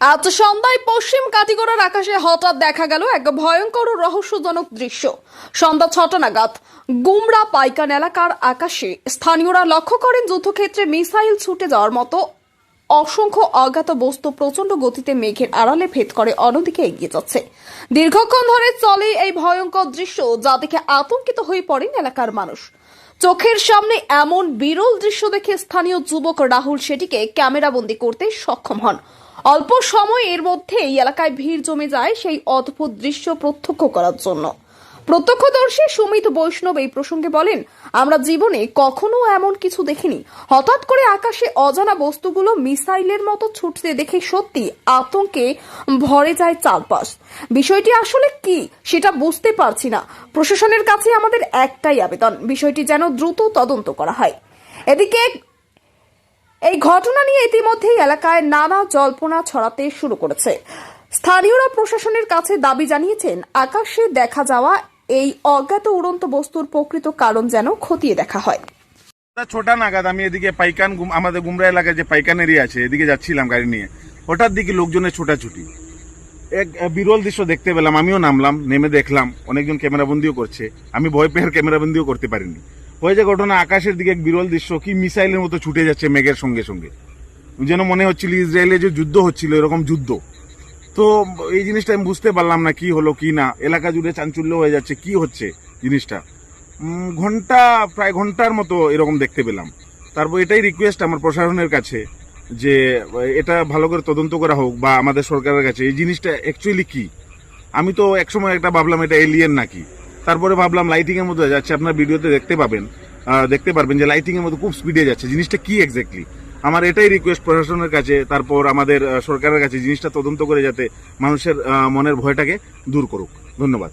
আজ সন্ধ্যায় পশ্চিম কাটিগড়ার আকাশে হঠাৎ দেখা গেল এক ভয়ঙ্কর ও রহস্যজনক দৃশ্য। সন্ধ্যা ছটা নাগাদ গুমরা পাইকান এলাকার আকাশে স্থানীয়রা লক্ষ্য করেন যুদ্ধক্ষেত্রে মিসাইল ছুটে যাওয়ার মতো অসংখ্য অজ্ঞাত বস্তু প্রচণ্ড গতিতে মেঘের আড়ালে ভেদ করে অন্যদিকে এগিয়ে যাচ্ছে। দীর্ঘক্ষণ ধরে চলে এই ভয়ঙ্কর দৃশ্য, যা দেখে আতঙ্কিত হয়ে পড়েন এলাকার মানুষ। চোখের সামনে এমন বিরল দৃশ্য দেখে স্থানীয় যুবক রাহুল সেটিকে ক্যামেরাবন্দি করতে সক্ষম হন। অল্প সময় এর মধ্যে এই এলাকায় ভিড় জমে যায় সেই অদ্ভুত দৃশ্য প্রত্যক্ষ করার জন্য। প্রত্যক্ষদর্শী সুমিত বৈষ্ণব এই প্রসঙ্গে বলেন, আমরা জীবনে কখনো এমন কিছু দেখিনি। হঠাৎ করে আকাশে অজানা বস্তুগুলো মিসাইলের মতো ছুটতে দেখে সত্যি আতঙ্কে ভরে যায় চারপাশ। বিষয়টি আসলে কি সেটা বুঝতে পারছি না। প্রশাসনের কাছে আমাদের একটাই আবেদন, বিষয়টি যেন দ্রুত তদন্ত করা হয়। এদিকে এই ঘটনা নিয়ে ইতিমধ্যেই এলাকায় নানা জল্পনা ছড়াতে শুরু করেছে। স্থানীয়রা প্রশাসনের কাছে দাবি জানিয়েছেন, আকাশে দেখা যাওয়া এই অজ্ঞাত উড়ন্ত বস্তুর প্রকৃত কারণ যেন খতিয়ে দেখা হয়। ছোটা নাগাদ, আমি এদিকে পাইকান আমাদের গুমরা এলাকায় যে পাইকান এরিয়া আছে, এদিকে যাচ্ছিলাম গাড়ি নিয়ে। হঠাৎ দিকে লোকজনের ছোটাছুটি। এক বিরল দৃশ্য দেখতে পেলাম, আমিও নামলাম, নেমে দেখলাম, অনেকজন ক্যামেরাবন্দিও করছে। আমি ভয় পেয়ে ক্যামেরাবন্দিও করতে পারিনি। হয়ে যে ঘটনা, আকাশের দিকে এক বিরল দৃশ্য, কি মিসাইলের মতো ছুটে যাচ্ছে মেঘের সঙ্গে সঙ্গে। যেন মনে হচ্ছিল ইসরায়েলে যে যুদ্ধ হচ্ছিল, এরকম যুদ্ধ। তো এই জিনিসটা আমি বুঝতে পারলাম না কি হলো, কি না। এলাকা জুড়ে চাঞ্চল্য হয়ে যাচ্ছে, কি হচ্ছে জিনিসটা? ঘণ্টা, প্রায় ঘণ্টার মতো এরকম দেখতে পেলাম। তারপর এটাই রিকোয়েস্ট আমার প্রশাসনের কাছে, যে এটা ভালো করে তদন্ত করা হোক বা আমাদের সরকারের কাছে। এই জিনিসটা অ্যাকচুয়ালি কি? আমি তো একসময় একটা ভাবলাম এটা এলিয়েন নাকি? তারপরে ভাবলাম লাইটিং এর মধ্যে যাচ্ছে, আপনার ভিডিওতে দেখতে পাবেন দেখতে পারবেন যে লাইটিং এর মধ্যে খুব স্পিডে যাচ্ছে। জিনিসটা কি এক্স্যাক্টলি আমার এটাই রিকোয়েস্ট প্রশাসনের কাছে, তারপর আমাদের সরকারের কাছে, জিনিসটা তদন্ত করে যাতে মানুষের মনের ভয়টাকে দূর করুক। ধন্যবাদ।